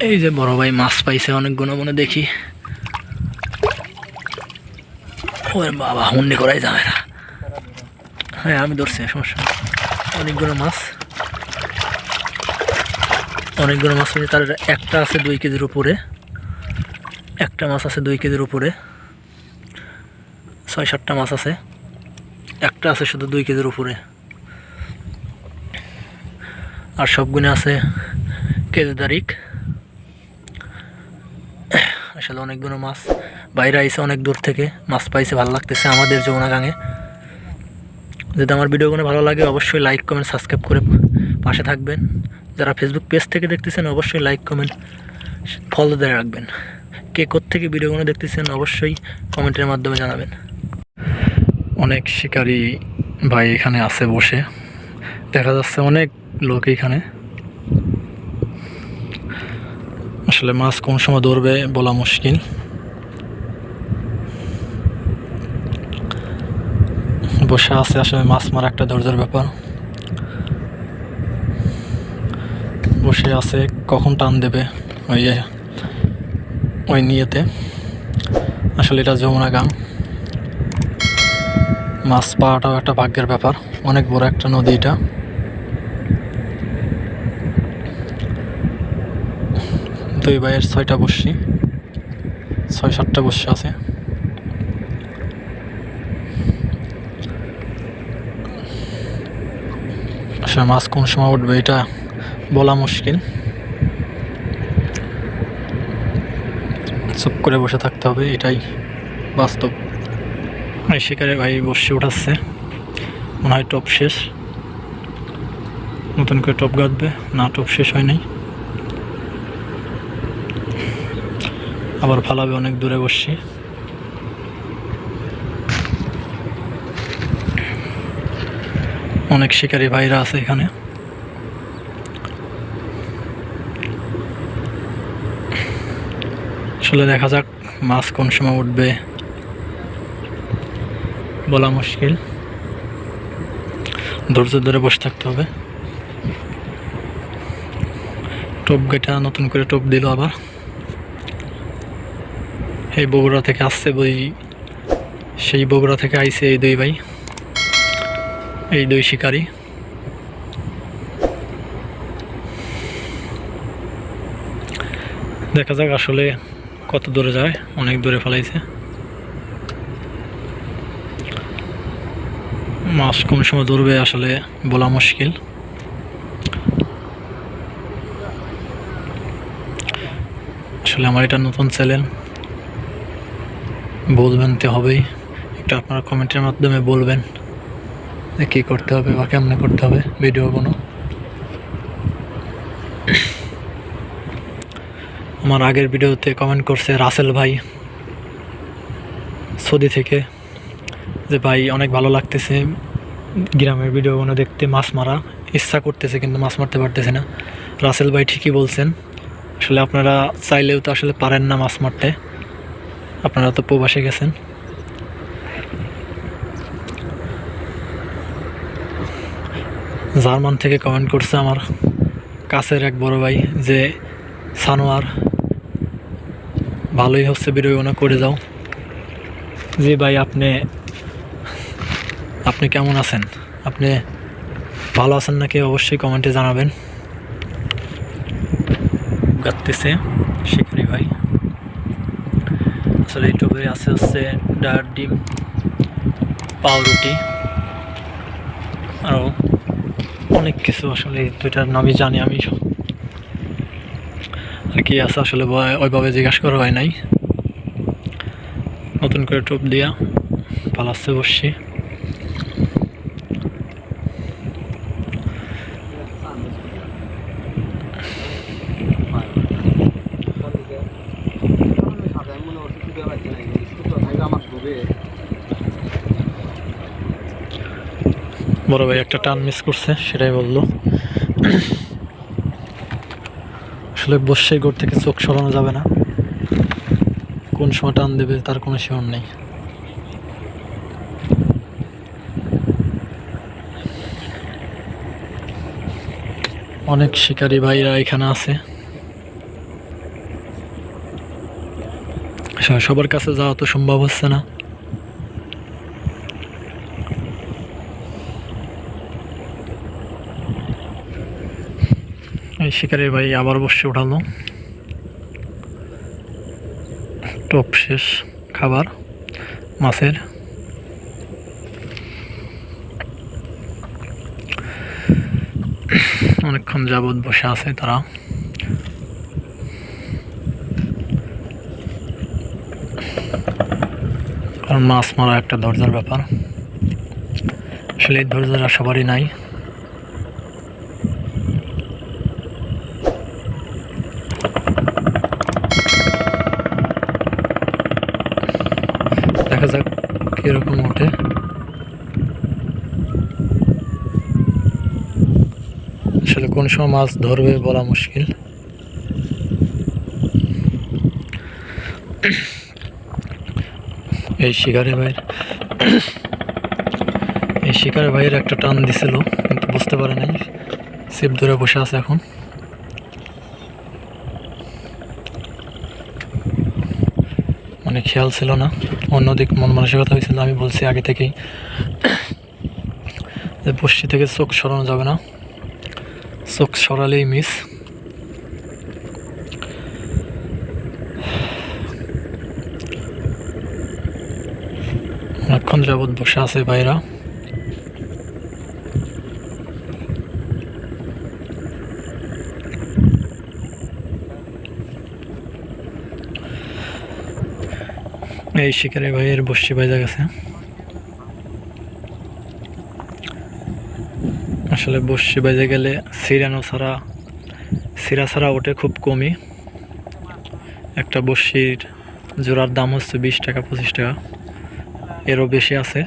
এই যে বড় ভাই মাছ পাইছে, অনেকগুলো মনে দেখি। ওর বাবা, হুন্ডি করাই যাবে না। হ্যাঁ আমি ধরছি, সমস্যা অনেকগুলো মাছ। অনেকগুলো মাছ আছে তার একটা আছে দুই কেজির উপরে। একটা মাছ আছে দুই কেজির উপরে। ছয়, সাতটা মাছ আছে। একটা আছে শুধু দুই কেজির উপরে। আর সবগুলো আছে কেজি তারিখ। আসলে অনেকগুলো মাছ বাইরে আইসে অনেক দূর থেকে। মাছ পাইছে, ভালো লাগতেছে আমাদের যমুনা গাঙে যদি আমার ভিডিওগুলো ভালো লাগে, অবশ্যই লাইক কমেন্ট সাবস্ক্রাইব করে পাশে থাকবেন। যারা ফেসবুক পেজ থেকে দেখতেছেন, অবশ্যই লাইক কমেন্ট ফলো দিয়ে রাখবেন। কে থেকে ভিডিওগুলো দেখতেছেন, অবশ্যই কমেন্টের মাধ্যমে জানাবেন। অনেক শিকারী ভাই এখানে আছে বসে। দেখা যাচ্ছে অনেক লোক এখানে। আসলে মাছ কোন সময় ধরবে বলা মুশকিল। বসে আছে আসলে মাছ মারা একটা ধৈর্যের ব্যাপার। বসে আছে কখন টান দেবে ওই ওই নিয়েতে। আসলে এটা যমুনা গাং মাছ পাওয়াটাও একটা ভাগ্যের ব্যাপার, অনেক বড় একটা নদী এটা। দুই ভাইয়ের ছয়টা বসছি ছয়, সাতটা বসে আছে। আসলে মাছ কোন সময় উঠবে এটা বলা মুশকিল। চুপ করে বসে থাকতে হবে, এটাই বাস্তব। এই শিকারে ভাই বসে উঠাচ্ছে। মনে হয় টপ শেষ। নতুন করে টপ গাঁথবে, না, টপ শেষ হয় নাই। আবার ফালাবে অনেক দূরে বসছি। অনেক শিকারী ভাইরা আছে এখানে। আসলে দেখা যাক মাছ কোন সময় উঠবে বলা মুশকিল। ধৈর্য ধরে বসে থাকতে হবে। টোপ গেটা নতুন করে টোপ দিল আবার। এই বগুড়া থেকে আসছে বই। সেই বগুড়া থেকে আইছে এই দুই ভাই। এই দুই শিকারী। দেখা যাক আসলে কত দূরে যায়, অনেক দূরে ফেলাইছে। মাছ কোন সময় ধরবে আসলে বলা মুশকিল। আসলে আমার এটা নতুন চ্যানেল। বলবেন তো হবেই। একটু আপনারা কমেন্টের মাধ্যমে বলবেন যে কী করতে হবে বা কেমনে করতে হবে ভিডিওগুলো। আমার আগের ভিডিওতে কমেন্ট করছে রাসেল ভাই, সৌদি থেকে, যে ভাই অনেক ভালো লাগতেছে গ্রামের ভিডিওগুলো দেখতে, মাছ মারা। ইচ্ছা করতেছে কিন্তু মাছ মারতে পারতেছে না। রাসেল ভাই ঠিকই বলছেন। আসলে আপনারা চাইলেও তো আসলে পারেন না মাছ মারতে। আপনারা তো প্রবাসে গেছেন। জার্মান থেকে কমেন্ট করছে আমার কাছের এক বড় ভাই যে, সানোয়ার, ভালোই হচ্ছে ভিডিওগুলো করে যাও। জি ভাই, আপনি আপনি কেমন আছেন? আপনি ভালো আছেন নাকি? অবশ্যই কমেন্টে জানাবেন। গাত্তেছে আসলে ইউটিউবে আছে হচ্ছে ডায়ার ডিম, পাউরুটি, আরও অনেক কিছু আসলে দুইটার নামই জানি আমি। আর কি আছে আসলে ওইভাবে জিজ্ঞাসা করা হয় নাই। নতুন করে টোপ দিয়া, পালাচ্ছে বসছি বড় ভাই একটা টান মিস করছে, সেটাই বলল। আসলে বসে গোড় থেকে চোখ সরানো যাবে না। কোন সময় টান দেবে তার কোনো শিওর নেই। অনেক শিকারী ভাইরা এখানে আছে। সবার কাছে যাওয়া তো সম্ভব হচ্ছে না। শিকারের ভাই আবার বসে উঠালো টপ শেষ, খাবার, মাছের। অনেকক্ষণ যাবৎ বসে আছে তারা। কারণ মাছ মারা একটা ধৈর্যের ব্যাপার। আসলে ধৈর্যটা সবারই নাই। কোন সময় মাছ ধরবে বলা মুশকিল। এই শিকারে ভাইয়ের এই শিকারে ভাইয়ের একটা টান দিছিল, কিন্তু বুঝতে পারে নাই। সিপ ধরে বসে আছে এখন। মানে খেয়াল ছিল না। অন্যদিক মন মানসিকতা হয়েছিল, আমি বলছি আগে থেকেই বসি থেকে চোখ সরানো যাবে না। চোখ সরালেই মিস অনেকক্ষণ যাবৎ বসে আছে বাইরা এই শিকারে ভাইয়ের বসি বাইজা গেছে। আসলে বসি বাজে গেলে সিরানো ছাড়া, সিরা ছাড়া ওঠে খুব কমই। একটা বসির জোড়ার দাম হচ্ছে বিশ টাকা, পঁচিশ টাকা। এরও বেশি আছে।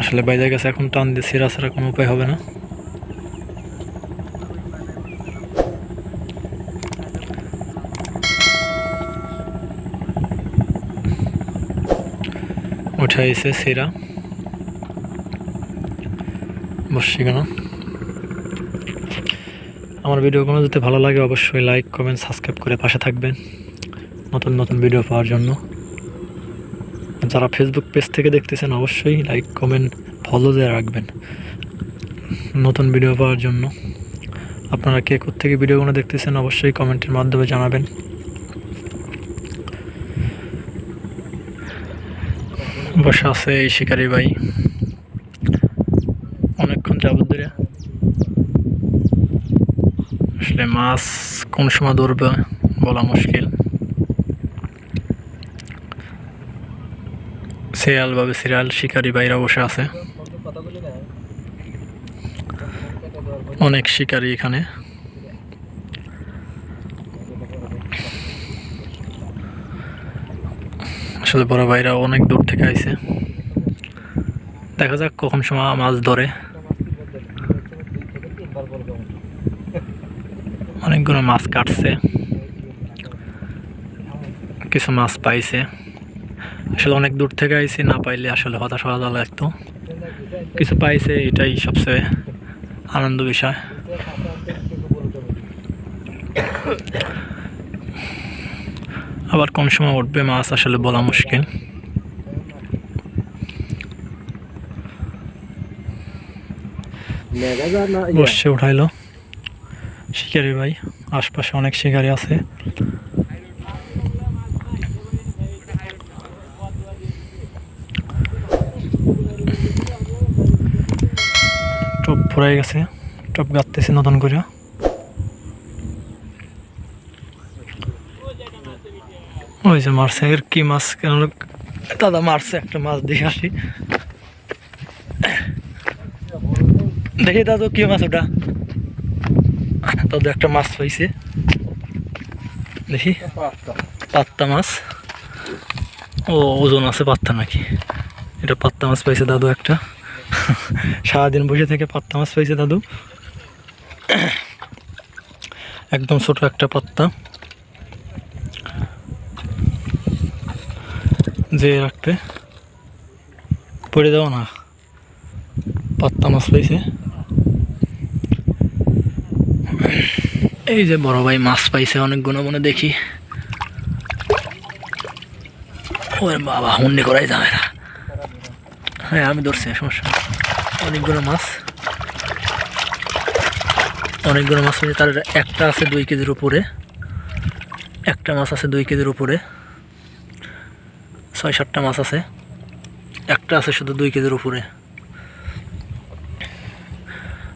আসলে বাইরে গেছে, এখন টান দিয়ে সিরা ছাড়া কোনো উপায় হবে না। উঠাইছে সিরা। কেন? আমার ভিডিওগুলো যদি ভালো লাগে, অবশ্যই লাইক কমেন্ট সাবস্ক্রাইব করে পাশে থাকবেন নতুন নতুন ভিডিও পাওয়ার জন্য। যারা ফেসবুক পেজ থেকে দেখতেছেন, অবশ্যই লাইক কমেন্ট ফলো দিয়ে রাখবেন নতুন ভিডিও পাওয়ার জন্য। আপনারা কে থেকে ভিডিওগুলো দেখতেছেন, অবশ্যই কমেন্টের মাধ্যমে জানাবেন। বসে আছে এই শিকারি ভাই। অনেকক্ষণ যাবত ধরে আসলে মাছ কোন সময় ধরবে বলা মুশকিল। সিরিয়াল ভাবে সিরিয়াল শিকারি ভাইরা বসে আছে। অনেক শিকারি এখানে। আসলে বড় ভাইরা অনেক দূর থেকে আইছে। দেখা যাক কখন সময় মাছ ধরে। অনেকগুলো মাছ কাটছে। কিছু মাছ পাইছে। আসলে অনেক দূর থেকে আইছি না পাইলে আসলে হতাশ হওয়া লাগতো। কিছু পাইছে এটাই সবচেয়ে আনন্দ বিষয়। আবার কোন সময় উঠবে মাছ আসলে বলা মুশকিল। বসছে উঠাইলো। শিকারি ভাই, আশপাশে অনেক শিকারি আছে। টপ ফুরাই গেছে, টপ গাঁততেছে নতুন করে। ওই যে মারছে, এর কি মাছ কেন দাদা মারছে একটা মাছ দিয়ে আসি। দেখি দাদু কি মাছ ওটা। দাদু একটা মাছ পাইছে দেখি। পাত্তা মাছ। ও, ওজন আছে পাত্তা নাকি? এটা পাত্তা মাছ পাইছে দাদু একটা। সারাদিন বসে থেকে পাত্তা মাছ পাইছে দাদু। একদম ছোট একটা পাত্তা। যে রাখতে। পড়ে দাও না। পাত্তা মাছ পাইছে। এই যে বড় ভাই মাছ পাইছে, অনেকগুলো মনে দেখি। ওরে বাবা, হুন্ডি করাই যাবে না। হ্যাঁ আমি ধরছি, সমস্যা অনেকগুলো মাছ। অনেকগুলো মাছ পেয়েছে তার একটা আছে দুই কেজির উপরে। একটা মাছ আছে দুই কেজির উপরে। ছয় সাতটা মাছ আছে। একটা আছে শুধু দুই কেজির উপরে।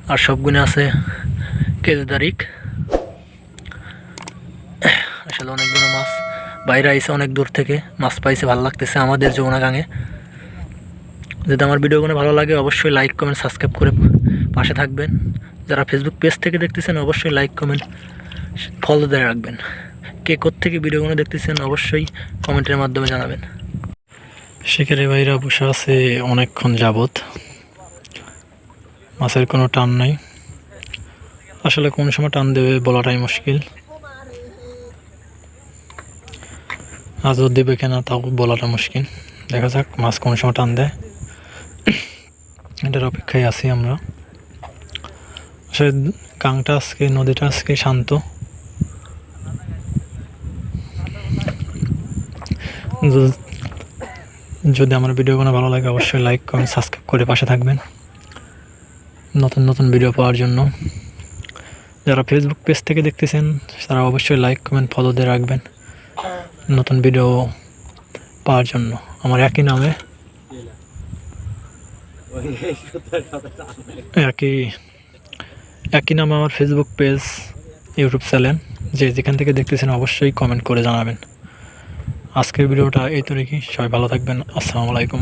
আর সবগুলো আছে কেজি তারিখ। আসলে অনেকগুলো মাছ বাইরে আইসে অনেক দূর থেকে। মাছ পাইছে, ভালো লাগতেছে আমাদের যমুনাগাঙে। যদি আমার ভিডিওগুলো ভালো লাগে, অবশ্যই লাইক কমেন্ট সাবস্ক্রাইব করে পাশে থাকবেন। যারা ফেসবুক পেজ থেকে দেখতেছেন, অবশ্যই লাইক কমেন্ট ফলো দিয়ে রাখবেন। কে থেকে ভিডিওগুলো দেখতেছেন, অবশ্যই কমেন্টের মাধ্যমে জানাবেন। শিকারি ভাইরা বসে আছে অনেকক্ষণ যাবত মাছের কোনো টান নাই। আসলে কোন সময় টান দেবে বলাটাই মুশকিল। আজও দেবে কিনা তাও বলাটা মুশকিল। দেখা যাক, মাছ কোন সময় টান দেয়। এটার অপেক্ষায় আছি আমরা। আসলে কাংটা আজকে, নদীটা আজকে শান্ত। যদি আমার ভিডিওগুলো ভালো লাগে, অবশ্যই লাইক কমেন্ট সাবস্ক্রাইব করে পাশে থাকবেন। নতুন নতুন ভিডিও পাওয়ার জন্য। যারা ফেসবুক পেজ থেকে দেখতেছেন, তারা অবশ্যই লাইক কমেন্ট ফলো দিয়ে রাখবেন। নতুন ভিডিও পাওয়ার জন্য। আমার একই নামে। একই একই নামে আমার ফেসবুক পেজ ইউটিউব চ্যানেল যে যেখান থেকে দেখতেছেন অবশ্যই কমেন্ট করে জানাবেন। আজকের ভিডিওটা এই তো রেখি সবাই ভালো থাকবেন। আসসালামু আলাইকুম।